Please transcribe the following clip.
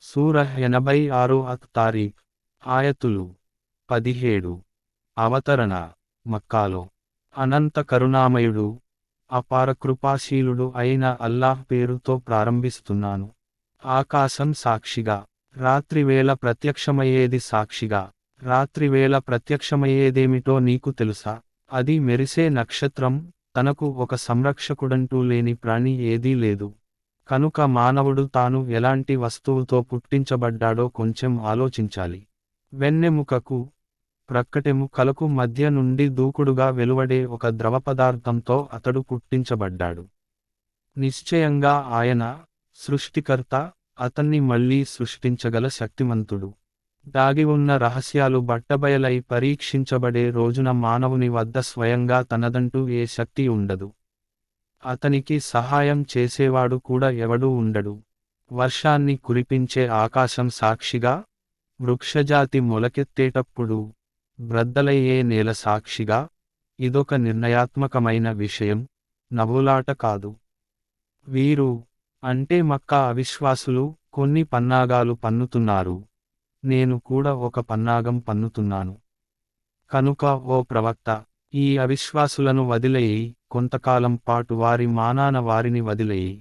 సూరహ్ ఎనభై ఆరు అత్ తారీఖ్ ఆయతులు పదిహేడు అవతరణ మక్కాలో. అనంత కరుణామయుడు అపార కృపాశీలుడు అయిన అల్లాహ్ పేరుతో ప్రారంభిస్తున్నాను. ఆకాశం సాక్షిగా రాత్రివేళ ప్రత్యక్షమయ్యేది సాక్షిగా రాత్రివేళ ప్రత్యక్షమయ్యేదేమిటో నీకు తెలుసా? అది మెరిసే నక్షత్రం తనకు ఒక సంరక్షకుడంటూ లేని ప్రాణి ఏదీ లేదు. కనుక మానవుడు తాను ఎలాంటి వస్తువుతో పుట్టించబడ్డాడో కొంచెం ఆలోచించాలి. వెన్నెముకకు ప్రక్కటెముకలకు మధ్య నుండి దూకుడుగా వెలువడే ఒక ద్రవ పదార్థంతో అతడు పుట్టించబడ్డాడు. నిశ్చయంగా ఆయన సృష్టికర్త అతన్ని మళ్ళీ సృష్టించగల శక్తిమంతుడు. దాగి ఉన్న రహస్యాలు బట్టబయలై పరీక్షించబడే రోజున మానవుని వద్ద స్వయంగా తనదంటూ ఏ శక్తి ఉండదు. అతనికి సహాయం చేసేవాడు కూడా ఎవడూ ఉండడు. వర్షాన్ని కురిపించే ఆకాశం సాక్షిగా వృక్షజాతి మొలకెత్తేటప్పుడు బ్రద్దలయ్యే నేల సాక్షిగా ఇదొక నిర్ణయాత్మకమైన విషయం నవ్వులాట కాదు. వీరు అంటే మక్కా అవిశ్వాసులు కొన్ని పన్నాగాలు పన్నుతున్నారు. నేను కూడా ఒక పన్నాగం పన్నుతున్నాను. కనుక ఓ ప్రవక్త ఈ అవిశ్వాసులను వదిలేయి. కొంతకాలం పాటు వారి మానాన వారిని వదిలేయి.